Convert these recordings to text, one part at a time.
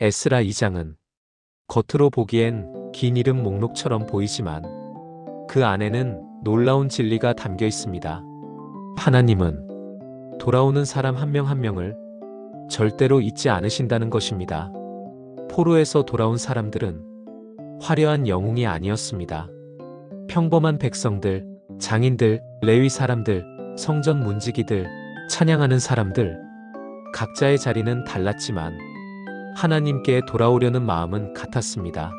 에스라 2장은 겉으로 보기엔 긴 이름 목록처럼 보이지만 그 안에는 놀라운 진리가 담겨 있습니다. 하나님은 돌아오는 사람 한명한 명을 절대로 잊지 않으신다는 것입니다. 포로에서 돌아온 사람들은 화려한 영웅이 아니었습니다. 평범한 백성들, 장인들, 레위 사람들, 성전 문지기들, 찬양하는 사람들, 각자의 자리는 달랐지만 하나님께 돌아오려는 마음은 같았습니다.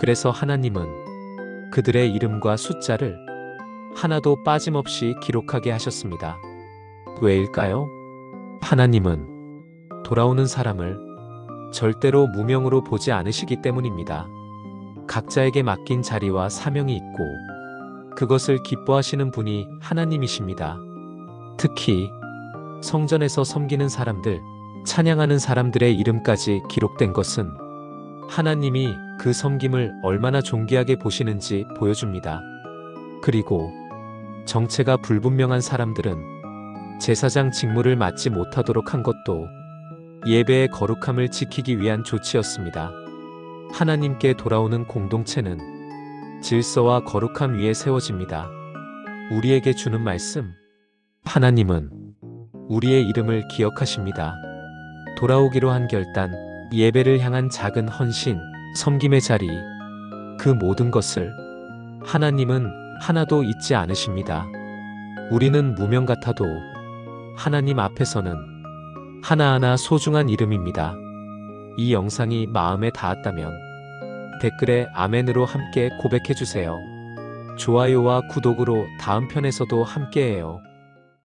그래서 하나님은 그들의 이름과 숫자를 하나도 빠짐없이 기록하게 하셨습니다. 왜일까요? 하나님은 돌아오는 사람을 절대로 무명으로 보지 않으시기 때문입니다. 각자에게 맡긴 자리와 사명이 있고 그것을 기뻐하시는 분이 하나님이십니다. 특히 성전에서 섬기는 사람들, 찬양하는 사람들의 이름까지 기록된 것은 하나님이 그 섬김을 얼마나 존귀하게 보시는지 보여줍니다. 그리고 정체가 불분명한 사람들은 제사장 직무를 맡지 못하도록 한 것도 예배의 거룩함을 지키기 위한 조치였습니다. 하나님께 돌아오는 공동체는 질서와 거룩함 위에 세워집니다. 우리에게 주는 말씀. 하나님은 우리의 이름을 기억하십니다. 돌아오기로 한 결단, 예배를 향한 작은 헌신, 섬김의 자리, 그 모든 것을 하나님은 하나도 잊지 않으십니다. 우리는 무명 같아도 하나님 앞에서는 하나하나 소중한 이름입니다. 이 영상이 마음에 닿았다면 댓글에 아멘으로 함께 고백해주세요. 좋아요와 구독으로 다음 편에서도 함께해요.